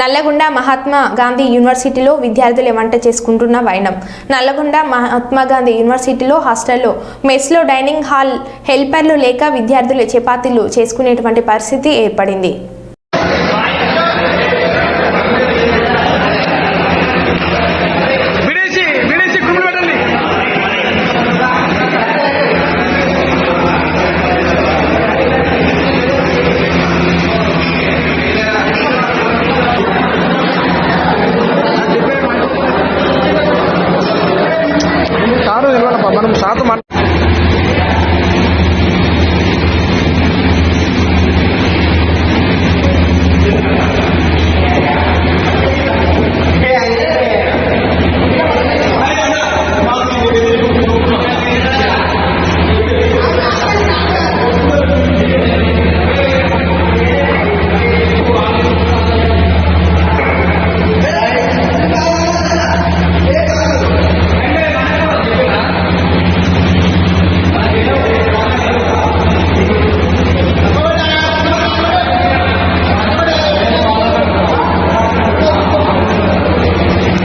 నల్లగొండ మహాత్మా గాంధీ యూనివర్సిటీలో విద్యార్థులే వంట చేసుకుంటున్న వైనం. నల్లగొండ మహాత్మా గాంధీ యూనివర్సిటీలో హాస్టల్లో మెస్లో డైనింగ్ హాల్ హెల్పర్లు లేక విద్యార్థులు చపాతీలు చేసుకునేటువంటి పరిస్థితి ఏర్పడింది. మనం శాతం